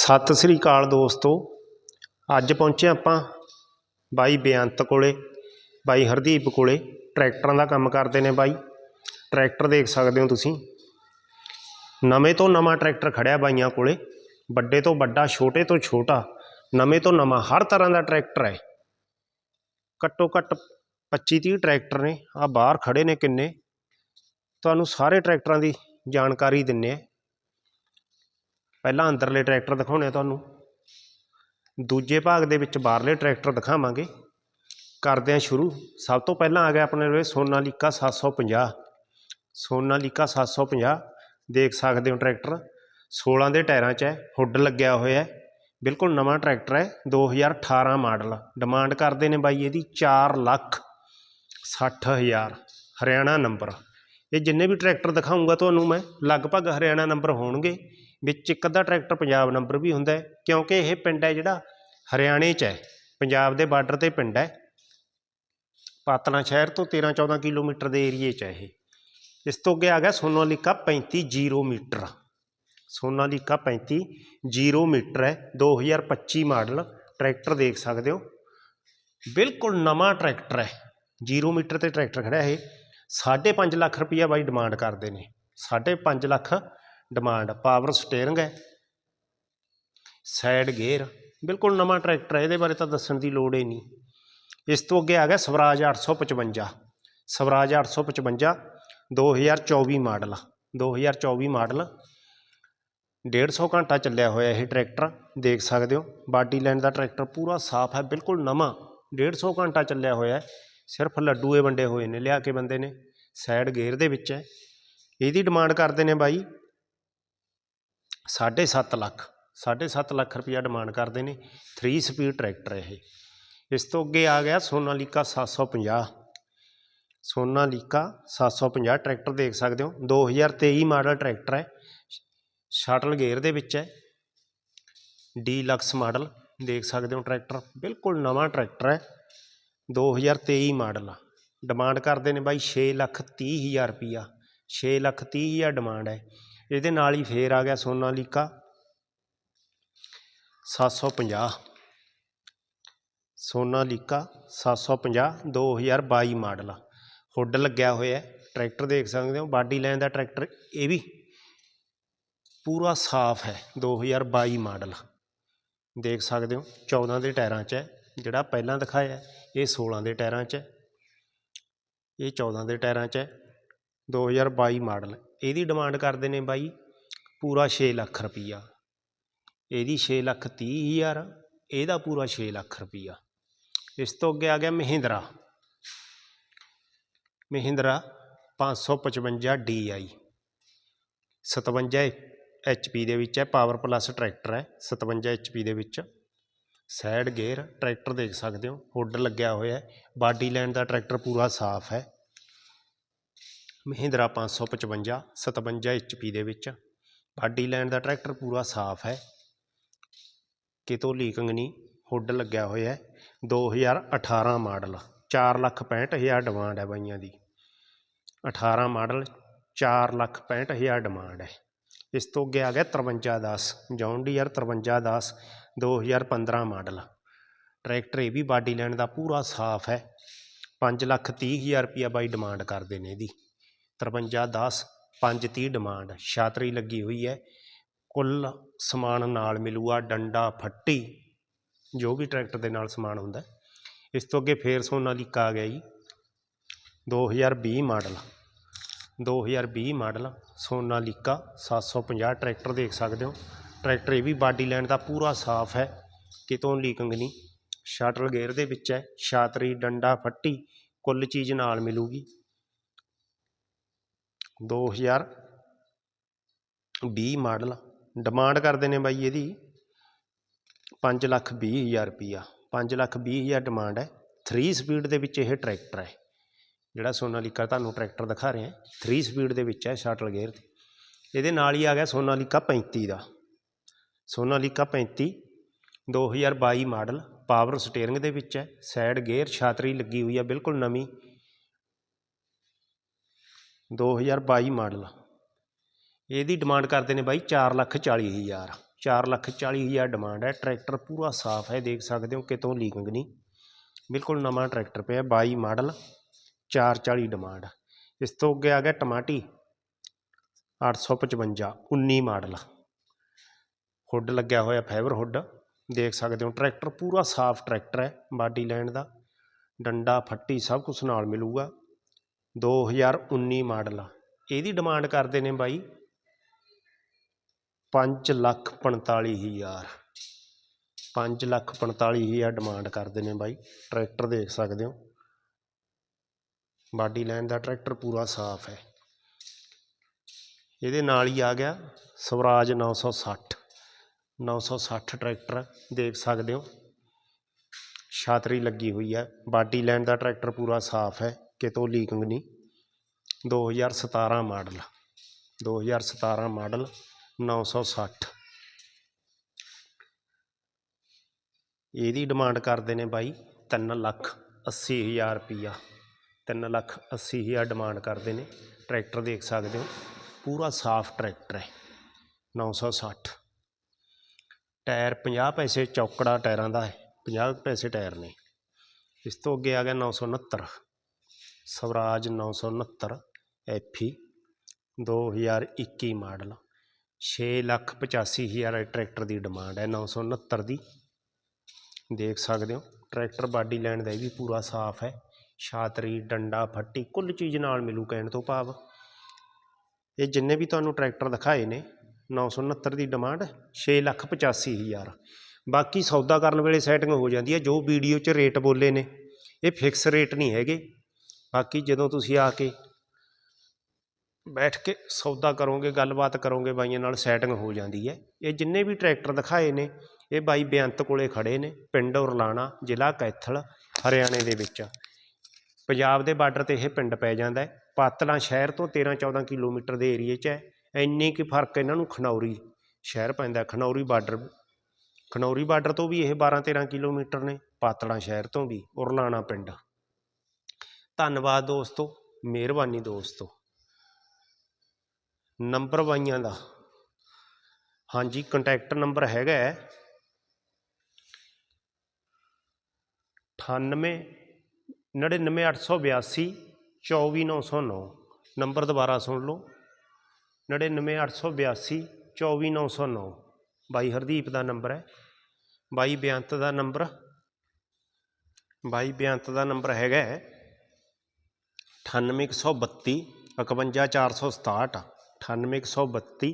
ਸਤਿ ਸ੍ਰੀ ਅਕਾਲ ਦੋਸਤੋ। ਅੱਜ ਪਹੁੰਚੇ ਆਪਾਂ ਬਾਈ ਬੇਅੰਤ ਕੋਲੇ, ਬਾਈ ਹਰਦੀਪ ਕੋਲੇ। ਟਰੈਕਟਰਾਂ ਦਾ ਕੰਮ ਕਰਦੇ ਨੇ ਬਾਈ। ਟਰੈਕਟਰ ਦੇਖ ਸਕਦੇ ਹੋ ਤੁਸੀਂ। ਨਵੇਂ ਤੋਂ ਨਵਾਂ ਟਰੈਕਟਰ ਖੜਿਆ ਬਾਈਆਂ ਕੋਲੇ। ਵੱਡੇ ਤੋਂ ਵੱਡਾ, ਛੋਟੇ ਤੋਂ ਛੋਟਾ, ਨਵੇਂ ਤੋਂ ਨਵਾਂ, ਹਰ ਤਰ੍ਹਾਂ ਦਾ ਟਰੈਕਟਰ ਹੈ। ਘੱਟੋ ਘੱਟ 25 30 ਟਰੈਕਟਰ ਨੇ। ਆ ਬਾਹਰ ਖੜੇ ਨੇ ਕਿੰਨੇ? ਤੁਹਾਨੂੰ ਸਾਰੇ ਟਰੈਕਟਰਾਂ ਦੀ ਜਾਣਕਾਰੀ ਦਿੰਨੇ ਆ। ਪਹਿਲਾਂ ਅੰਦਰਲੇ ਟਰੈਕਟਰ ਦਿਖਾਉਣੇ ਆ ਤੁਹਾਨੂੰ। ਦੂਜੇ ਭਾਗ ਦੇ ਵਿੱਚ ਬਾਹਰਲੇ ਟਰੈਕਟਰ ਦਿਖਾਵਾਂਗੇ। ਕਰਦੇ ਹਾਂ ਸ਼ੁਰੂ। ਸਭ ਤੋਂ ਪਹਿਲਾਂ ਆ ਗਿਆ ਆਪਣੇ ਲਈ ਸੋਨਾਲੀਕਾ 750 ਸੋਨਾਲੀਕਾ 750 ਦੇਖ ਸਕਦੇ ਹੋ ਟਰੈਕਟਰ। 16 ਦੇ ਟਾਇਰਾਂ 'ਚ ਹੈ, ਹੁੱਡ ਲੱਗਿਆ ਹੋਇਆ ਹੈ। ਬਿਲਕੁਲ ਨਵਾਂ ਟਰੈਕਟਰ ਹੈ 2018 ਮਾਡਲ। ਡਿਮਾਂਡ ਕਰਦੇ ਨੇ ਬਾਈ ਇਹਦੀ 4 ਲੱਖ 60 ਹਜ਼ਾਰ, ਹਰਿਆਣਾ ਨੰਬਰ। ਇਹ ਜਿੰਨੇ ਵੀ ਟਰੈਕਟਰ ਦਿਖਾਉਂਗਾ ਤੁਹਾਨੂੰ ਮੈਂ, ਲਗਭਗ ਹਰਿਆਣਾ ਨੰਬਰ ਹੋਣਗੇ। ਵਿੱਚ ਇੱਕ ਅੱਧਾ ਟਰੈਕਟਰ ਪੰਜਾਬ ਨੰਬਰ ਵੀ ਹੁੰਦਾ ਕਿਉਂਕਿ ਇਹ ਪਿੰਡ ਹੈ ਜਿਹੜਾ ਹਰਿਆਣੇ 'ਚ ਹੈ, ਪੰਜਾਬ ਦੇ ਬਾਰਡਰ ਤੇ ਪਿੰਡ ਹੈ। ਪਾਤਨਾ ਸ਼ਹਿਰ ਤੋਂ 13 14 ਕਿਲੋਮੀਟਰ ਦੇ ਏਰੀਏ 'ਚ ਹੈ ਇਹ। ਇਸ ਤੋਂ ਅੱਗੇ ਆ ਗਿਆ Sonalika 35 zero meter. Sonalika 35 zero meter ਹੈ 2025 ਮਾਡਲ, ਟਰੈਕਟਰ ਦੇਖ ਸਕਦੇ ਹੋ। ਬਿਲਕੁਲ ਨਵਾਂ ਟਰੈਕਟਰ ਹੈ, ਜ਼ੀਰੋ ਮੀਟਰ ਤੇ ਟਰੈਕਟਰ ਖੜਿਆ ਇਹ। 5.5 ਲੱਖ ਰੁਪਈਆ ਬਾਈ ਡਿਮਾਂਡ ਕਰਦੇ ਨੇ 5.5 ਲੱਖ ਡਿਮਾਂਡ ਪਾਵਰ ਸਟੀਅਰਿੰਗ ਹੈ। ਸਾਈਡ ਗੇਅਰ ਬਿਲਕੁਲ ਨਵਾਂ ਟਰੈਕਟਰ ਹੈ, ਇਹਦੇ ਬਾਰੇ ਤਾਂ ਦੱਸਣ ਦੀ ਲੋੜ ਹੀ ਨਹੀਂ। ਇਸ ਤੋਂ ਅੱਗੇ ਆ ਗਿਆ ਸਵਰਾਜ 855 ਸਵਰਾਜ 855 2024 ਮਾਡਲ 2024 ਮਾਡਲ। 150 ਘੰਟਾ ਚੱਲਿਆ ਹੋਇਆ ਇਹ ਟਰੈਕਟਰ ਦੇਖ ਸਕਦੇ ਹੋ, ਬਾਡੀ ਲਾਈਨ ਦਾ ਟਰੈਕਟਰ ਪੂਰਾ ਸਾਫ਼ ਹੈ, ਬਿਲਕੁਲ ਨਵਾਂ। 150 ਘੰਟਾ ਚੱਲਿਆ ਹੋਇਆ ਸਿਰਫ ਲੱਡੂਏ ਵੰਡੇ ਹੋਏ ਨੇ, ਲਿਆ ਕੇ ਬੰਦੇ ਨੇ। ਸਾਈਡ ਗੇਅਰ ਦੇ ਵਿੱਚ ਹੈ। ਇਹਦੀ ਡਿਮਾਂਡ ਕਰਦੇ ਨੇ ਬਾਈ 7.5 ਲੱਖ 7.5 ਲੱਖ ਰੁਪਇਆ ਡਿਮਾਂਡ ਕਰਦੇ ਨੇ 3 ਸਪੀਡ ਟਰੈਕਟਰ ਇਹ। ਇਸ ਤੋਂ ਅੱਗੇ ਆ ਗਿਆ ਸੋਨਾਲੀਕਾ 750 ਸੋਨਾਲੀਕਾ 750 ਟਰੈਕਟਰ ਦੇਖ ਸਕਦੇ ਹੋ 2023 ਮਾਡਲ ਟਰੈਕਟਰ ਹੈ। ਸ਼ਟਲ ਗੇਅਰ ਦੇ ਵਿੱਚ ਹੈ। ਡੀਲਕਸ ਮਾਡਲ ਦੇਖ ਸਕਦੇ ਹੋ ਟਰੈਕਟਰ ਬਿਲਕੁਲ ਨਵਾਂ ਟਰੈਕਟਰ ਹੈ। 2023 ਮਾਡਲ ਡਿਮਾਂਡ ਕਰਦੇ ਨੇ ਬਾਈ 6 ਲੱਖ 30 ਹਜ਼ਾਰ ਰੁਪਈਆ 6 ਲੱਖ 30 ਹਜ਼ਾਰ ਡਿਮਾਂਡ ਹੈ। ਇਹਦੇ ਨਾਲ ਹੀ ਫੇਰ ਆ ਗਿਆ ਸੋਨਾਲੀਕਾ। 750 ਸੋਨਾਲੀਕਾ 750 2022 ਮਾਡਲ। ਹੁੱਡ ਲੱਗਿਆ ਹੋਇਆ ਟਰੈਕਟਰ ਦੇਖ ਸਕਦੇ ਹੋ। ਬਾਡੀ ਲਾਈਨ ਦਾ ਟਰੈਕਟਰ ਇਹ ਵੀ ਪੂਰਾ ਸਾਫ਼ ਹੈ। 2022 ਮਾਡਲ। ਦੇਖ ਸਕਦੇ ਹੋ। 14 ਦੇ ਟਾਇਰਾਂ 'ਚ ਹੈ। ਜਿਹੜਾ ਪਹਿਲਾਂ ਦਿਖਾਇਆ ਇਹ 16 ਦੇ ਟਾਇਰਾਂ 'ਚ ਹੈ। ਇਹ 14 ਦੇ ਟਾਇਰਾਂ 'ਚ ਹੈ। 2022 ਮਾਡਲ। ਇਹਦੀ ਡਿਮਾਂਡ ਕਰਦੇ ਨੇ ਬਾਈ ਪੂਰਾ ਛੇ ਲੱਖ ਰੁਪਈਆ। ਇਹਦੀ ਛੇ ਲੱਖ ਤੀਹ ਹਜ਼ਾਰ, ਇਹਦਾ ਪੂਰਾ ਛੇ ਲੱਖ ਰੁਪਈਆ। ਇਸ ਤੋਂ ਅੱਗੇ ਆ ਗਿਆ ਮਹਿੰਦਰਾ। ਮਹਿੰਦਰਾ 555 DI 57 HP ਦੇ ਵਿੱਚ ਹੈ, ਪਾਵਰ ਪਲੱਸ ਟਰੈਕਟਰ ਹੈ 57 HP ਦੇ ਵਿੱਚ। ਸਾਈਡ ਗੇਅਰ ਟਰੈਕਟਰ ਦੇਖ ਸਕਦੇ ਹੋ ਹੁੱਡ ਲੱਗਿਆ ਹੋਇਆ ਹੈ। ਬਾਡੀ ਲਾਈਨ ਦਾ ਟਰੈਕਟਰ ਪੂਰਾ ਸਾਫ਼ ਹੈ। ਮਹਿੰਦਰਾ 555 57 HP ਦੇ ਵਿੱਚ। ਬਾਡੀ ਲਾਈਨ ਦਾ ਟਰੈਕਟਰ ਪੂਰਾ ਸਾਫ਼ ਹੈ। ਕਿਤੋਂ ਲੀਕਿੰਗ ਨਹੀਂ, ਹੁੱਡ ਲੱਗਿਆ ਹੋਇਆ ਹੈ। 2018 ਮਾਡਲ 4 ਲੱਖ 65 ਹਜ਼ਾਰ ਡਿਮਾਂਡ ਹੈ ਬਾਈਆਂ ਦੀ। 18 ਮਾਡਲ 4 ਲੱਖ 65 ਹਜ਼ਾਰ ਡਿਮਾਂਡ ਹੈ। ਇਸ ਤੋਂ ਅੱਗੇ ਆ ਗਿਆ 5310 ਜੌਨ ਡੀਅਰ 5310 2015 ਮਾਡਲ। ਟਰੈਕਟਰ ਇਹ ਵੀ ਬਾਡੀ ਲੈਣ ਦਾ ਪੂਰਾ ਸਾਫ਼ ਹੈ। 5 ਲੱਖ 30 ਹਜ਼ਾਰ ਰੁਪਈਆ ਬਾਈ ਡਿਮਾਂਡ ਕਰਦੇ ਨੇ ਇਹਦੀ। 5310 530 ਡਿਮਾਂਡ ਛਾਤਰੀ ਲੱਗੀ ਹੋਈ ਹੈ। ਕੁੱਲ ਸਮਾਨ ਨਾਲ ਮਿਲੂਗਾ ਡੰਡਾ ਫੱਟੀ, ਜੋ ਵੀ ਟਰੈਕਟਰ ਦੇ ਨਾਲ ਸਮਾਨ ਹੁੰਦਾ। ਇਸ ਤੋਂ ਅੱਗੇ ਫੇਰ ਸੋਨਾਲੀਕਾ ਆ ਗਿਆ ਜੀ 2020 ਮਾਡਲ। 2020 ਮਾਡਲ, ਸੋਨਾ ਸੋਨਾਲੀਕਾ 750 ਟਰੈਕਟਰ ਦੇਖ ਸਕਦੇ ਹੋ। ਟਰੈਕਟਰ ਇਹ ਵੀ ਬਾਡੀ ਲਾਈਨ ਦਾ ਪੂਰਾ ਸਾਫ਼ ਹੈ, ਕਿਤੋਂ ਲੀਕਿੰਗ ਨਹੀਂ। ਸ਼ਟਰ ਗੇਅਰ ਦੇ ਵਿੱਚ ਹੈ, ਛਾਤਰੀ, ਡੰਡਾ ਫੱਟੀ, ਕੁੱਲ ਚੀਜ਼ ਨਾਲ ਮਿਲੂਗੀ। 2020 ਮਾਡਲ। ਡਿਮਾਂਡ ਕਰਦੇ ਨੇ ਬਾਈ ਇਹਦੀ 5 ਲੱਖ 20 ਹਜ਼ਾਰ ਰੁਪਈਆ। 5 ਲੱਖ 20 ਹਜ਼ਾਰ ਡਿਮਾਂਡ ਹੈ। 3 ਸਪੀਡ ਦੇ ਵਿੱਚ ਇਹ ਟਰੈਕਟਰ ਹੈ। ਜਿਹੜਾ ਸੋਨਾਲੀਕਾ ਤੁਹਾਨੂੰ ਟਰੈਕਟਰ ਦਿਖਾ ਰਹੇ ਹਾਂ। 3 ਸਪੀਡ ਦੇ ਵਿੱਚ ਹੈ ਸ਼ਟਲ ਗੇਅਰ ਤੇ। ਇਹਦੇ ਨਾਲ ਹੀ ਆ ਗਿਆ ਸੋਨਾਲੀਕਾ 35 ਦਾ। ਸੋਨਾਲੀਕਾ 35 2022 ਮਾਡਲ। ਪਾਵਰ ਸਟੀਅਰਿੰਗ ਦੇ ਵਿੱਚ ਹੈ। ਸਾਈਡ ਗੇਅਰ ਛਾਤਰੀ ਲੱਗੀ ਹੋਈ ਹੈ ਬਿਲਕੁਲ ਨਵੀਂ। 2022 ਮਾਡਲ। ਇਹਦੀ ਡਿਮਾਂਡ ਕਰਦੇ ਨੇ ਬਾਈ ਚਾਰ ਲੱਖ 40 ਹਜ਼ਾਰ। ਚਾਰ ਲੱਖ ਚਾਲੀ ਹਜ਼ਾਰ ਡਿਮਾਂਡ ਹੈ। ਟਰੈਕਟਰ ਪੂਰਾ ਸਾਫ਼ ਹੈ, ਦੇਖ ਸਕਦੇ ਹੋ ਕਿਤੋਂ ਲੀਕਿੰਗ ਨਹੀਂ। ਬਿਲਕੁਲ ਨਵਾਂ ਟਰੈਕਟਰ ਪਿਆ, ਬਾਈ ਮਾਡਲ 440 ਡਿਮਾਂਡ ਇਸ ਤੋਂ ਅੱਗੇ ਆ ਗਿਆ ਟਮਾਟੀ 855 19 ਮਾਡਲ। ਹੁੱਡ ਲੱਗਿਆ ਹੋਇਆ, ਫਾਈਬਰ ਹੁੱਡ। ਦੇਖ ਸਕਦੇ ਹੋ, ਟਰੈਕਟਰ ਪੂਰਾ ਸਾਫ਼ ਟਰੈਕਟਰ ਹੈ, ਬਾਡੀ ਲੈਂਡ ਦਾ। ਡੰਡਾ, ਫੱਟੀ ਸਭ ਕੁਝ ਨਾਲ ਮਿਲੂਗਾ। 2019 ਮਾਡਲ ਆ। ਇਹਦੀ ਡਿਮਾਂਡ ਕਰਦੇ ਨੇ ਬਾਈ ਪੰਜ ਲੱਖ 45 ਹਜ਼ਾਰ। ਪੰਜ ਲੱਖ 45 ਹਜ਼ਾਰ ਡਿਮਾਂਡ ਕਰਦੇ ਨੇ ਬਾਈ। ਟਰੈਕਟਰ ਦੇਖ ਸਕਦੇ ਹੋ। ਬਾਡੀ ਲਾਈਨ ਦਾ ਟਰੈਕਟਰ ਪੂਰਾ ਸਾਫ਼ ਹੈ। ਇਹਦੇ ਨਾਲ ਹੀ ਆ ਗਿਆ ਸਵਰਾਜ 960 960 ਟਰੈਕਟਰ ਦੇਖ ਸਕਦੇ ਹੋ। ਛਾਤਰੀ ਲੱਗੀ ਹੋਈ ਹੈ। ਬਾਡੀ ਲੈਂਡ ਦਾ ਟਰੈਕਟਰ ਪੂਰਾ ਸਾਫ਼ ਹੈ। ਕਿਤੋਂ ਲੀਕਿੰਗ ਨਹੀਂ। 2017 ਮਾਡਲ। 2017 ਮਾਡਲ 960 ਇਹਦੀ ਡਿਮਾਂਡ ਕਰਦੇ ਨੇ ਬਾਈ 3 ਲੱਖ 80 ਹਜ਼ਾਰ ਰੁਪਈਆ। 3 ਲੱਖ 80 ਹਜ਼ਾਰ ਡਿਮਾਂਡ ਕਰਦੇ ਨੇ। ਟਰੈਕਟਰ ਦੇਖ ਸਕਦੇ ਹੋ। ਪੂਰਾ ਸਾਫ਼ ਟਰੈਕਟਰ ਹੈ। 960 ਟਾਇਰ 50 ਪੈਸੇ ਚੌਕੜਾ ਟਾਇਰਾਂ ਦਾ ਹੈ। 50 ਪੈਸੇ ਟਾਇਰ ਨੇ। ਇਸ ਤੋਂ ਅੱਗੇ ਆ ਗਿਆ 969 ਸਵਰਾਜ 969 ਐਫੀ 2021 ਮਾਡਲ। ਛੇ ਲੱਖ 85 ਹਜ਼ਾਰ ਟਰੈਕਟਰ ਦੀ ਡਿਮਾਂਡ ਹੈ 969 ਦੀ। ਦੇਖ ਸਕਦੇ ਹੋ, ਟਰੈਕਟਰ ਬਾਡੀ ਲੈਣ ਦਾ ਇਹ ਵੀ ਪੂਰਾ ਸਾਫ਼ ਹੈ। ਛਾਤਰੀ, ਡੰਡਾ, ਫੱਟੀ ਕੁੱਲ ਚੀਜ਼ ਨਾਲ ਮਿਲੂ ਕਹਿਣ ਤੋਂ ਭਾਵ। ਇਹ ਜਿੰਨੇ ਵੀ ਤੁਹਾਨੂੰ ਟਰੈਕਟਰ ਦਿਖਾਏ ਨੇ 969 ਦੀ ਡਿਮਾਂਡ 6 ਲੱਖ 85 ਹਜ਼ਾਰ। ਬਾਕੀ ਸੌਦਾ ਕਰਨ ਵੇਲੇ ਸੈਟਿੰਗ ਹੋ ਜਾਂਦੀ ਹੈ, ਜੋ ਵੀਡੀਓ 'ਚ ਰੇਟ ਬੋਲੇ ਨੇ। ਇਹ ਫਿਕਸ ਰੇਟ ਨਹੀਂ ਹੈਗੇ। ਬਾਕੀ ਜਦੋਂ ਤੁਸੀਂ ਆ ਕੇ ਬੈਠ ਕੇ ਸੌਦਾ ਕਰੋਗੇ, ਗੱਲਬਾਤ ਕਰੋਗੇ, ਬਾਈਆਂ ਨਾਲ ਸੈਟਿੰਗ ਹੋ ਜਾਂਦੀ ਹੈ। ਇਹ ਜਿੰਨੇ ਵੀ ਟਰੈਕਟਰ ਦਿਖਾਏ ਨੇ, ਇਹ ਬਾਈ ਬੇਅੰਤ ਕੋਲੇ ਖੜੇ ਨੇ, ਪਿੰਡ ਉਰਲਾਣਾ, ਜ਼ਿਲ੍ਹਾ ਕੈਥਲ, ਹਰਿਆਣੇ ਦੇ ਵਿੱਚ। ਪੰਜਾਬ ਦੇ ਬਾਰਡਰ ਤੇ ਇਹ ਪਿੰਡ ਪੈ ਜਾਂਦਾ ਹੈ। ਪਾਤਲਾਂ ਸ਼ਹਿਰ ਤੋਂ 13 14 ਕਿਲੋਮੀਟਰ ਦੇ ਏਰੀਏ 'ਚ ਹੈ। ਇੰਨੇ ਕੁ ਫ਼ਰਕ ਇਹਨਾਂ ਨੂੰ ਖਨੌਰੀ ਸ਼ਹਿਰ ਪੈਂਦਾ ਖਨੌਰੀ ਬਾਰਡਰ ਖਨੌਰੀ ਬਾਰਡਰ ਤੋਂ ਵੀ ਇਹ 12 13 ਕਿਲੋਮੀਟਰ ਨੇ, ਪਾਤਲਾ ਸ਼ਹਿਰ ਤੋਂ ਵੀ, ਉਰਲਾਣਾ ਪਿੰਡ। ਧੰਨਵਾਦ ਦੋਸਤੋ, ਮਿਹਰਬਾਨੀ ਦੋਸਤੋ। ਨੰਬਰ ਬਾਈਆਂ ਦਾ। ਹਾਂਜੀ ਕੰਟੈਕਟ ਨੰਬਰ ਹੈਗਾ ਹੈ। 98 99882 24909 ਨੰਬਰ ਦੁਬਾਰਾ ਸੁਣ ਲਓ। 99882 24909 ਬਾਈ ਹਰਦੀਪ ਦਾ ਨੰਬਰ ਹੈ। ਬਾਈ ਬੇਅੰਤ ਦਾ ਨੰਬਰ। ਬਾਈ ਬੇਅੰਤ ਦਾ ਨੰਬਰ ਹੈਗਾ ਅਠਾਨਵੇਂ ਇੱਕ ਸੌ ਬੱਤੀ, ਇਕਵੰਜਾ ਚਾਰ ਸੌ ਸਤਾਹਠ, ਅਠਾਨਵੇਂ ਇੱਕ ਸੌ ਬੱਤੀ,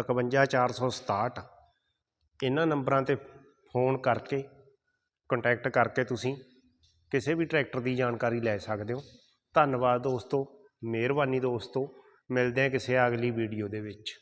ਇਕਵੰਜਾ ਚਾਰ ਸੌ ਸਤਾਹਠ। ਇਹਨਾਂ ਨੰਬਰਾਂ ਤੇ ਫੋਨ ਕਰਕੇ ਕੰਟੈਕਟ ਕਰਕੇ ਤੁਸੀਂ ਕਿਸੇ ਵੀ ਟਰੈਕਟਰ ਦੀ ਜਾਣਕਾਰੀ ਲੈ ਸਕਦੇ ਹੋ। ਧੰਨਵਾਦ ਦੋਸਤੋ, ਮਿਹਰਬਾਨੀ ਦੋਸਤੋ, ਮਿਲਦੇ ਹਾਂ ਕਿਸੇ ਅਗਲੀ ਵੀਡੀਓ ਦੇ ਵਿੱਚ।